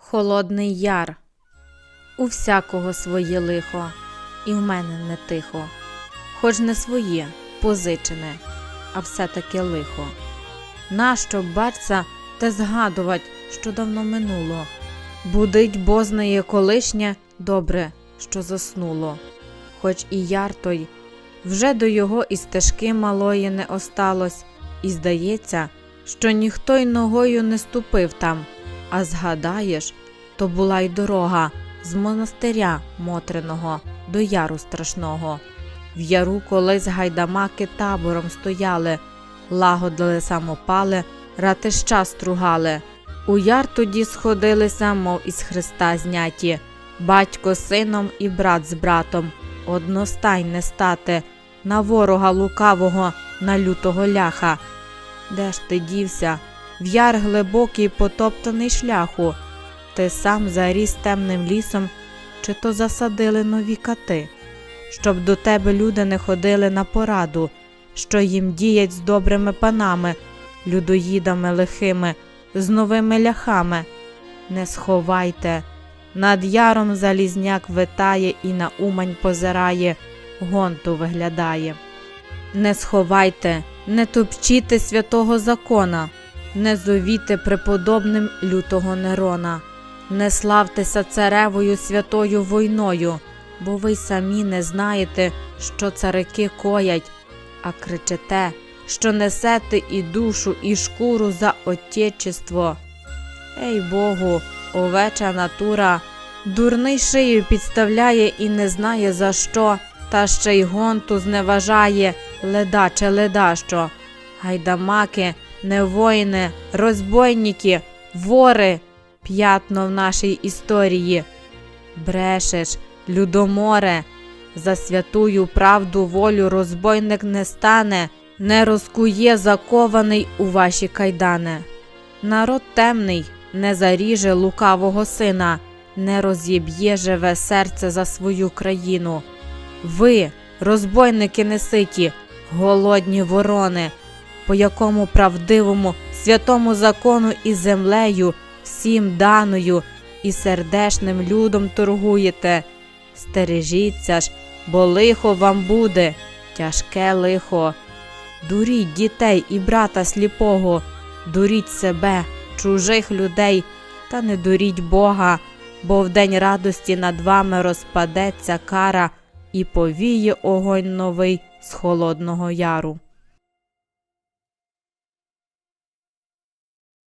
Холодний яр. У всякого своє лихо, і в мене не тихо. Хоч не своє, позичене, а все-таки лихо. Нащо баться те згадувать, що давно минуло? Будить бознає колишнє, добре, що заснуло. Хоч і яр той, вже до його і стежки малої не осталось, і здається, що ніхто й ногою не ступив там, а згадаєш, то була й дорога з монастиря Мотриного до яру страшного. В яру колись гайдамаки табором стояли, лагодили самопали, ратища стругали. У яр тоді сходилися, мов із Христа зняті, батько з сином і брат з братом, одностай не стати, на ворога лукавого, на лютого ляха. Де ж ти дівся? В яр глибокий потоптаний шляху. Ти сам заріс темним лісом, чи то засадили нові кати, щоб до тебе люди не ходили на пораду, що їм діять з добрими панами, людоїдами лихими, з новими ляхами. Не сховайте, над яром залізняк витає і на умань позирає, гонту виглядає. Не сховайте, не топчіте святого закона, не зовіте преподобним лютого Нерона, не славтеся царевою святою войною, бо ви самі не знаєте, що царики коять, а кричите, що несете і душу, і шкуру за отечество. Ей Богу, овеча натура, дурний шию підставляє і не знає за що, та ще й гонту зневажає, ледаче ледащо. Гайдамаки, не воїни, розбойники, вори, п'ятно в нашій історії. Брешеш, людоморе, за святую правду волю розбойник не стане, не розкує закований у ваші кайдани. Народ темний не заріже лукавого сина, не роз'єб'є живе серце за свою країну. Ви, розбойники неситі, голодні ворони, по якому правдивому святому закону і землею, всім даною і сердешним людом торгуєте. Стережіться ж, бо лихо вам буде, тяжке лихо. Дуріть дітей і брата сліпого, дуріть себе, чужих людей, та не дуріть Бога, бо в день радості над вами розпадеться кара і повіє огонь новий з холодного яру.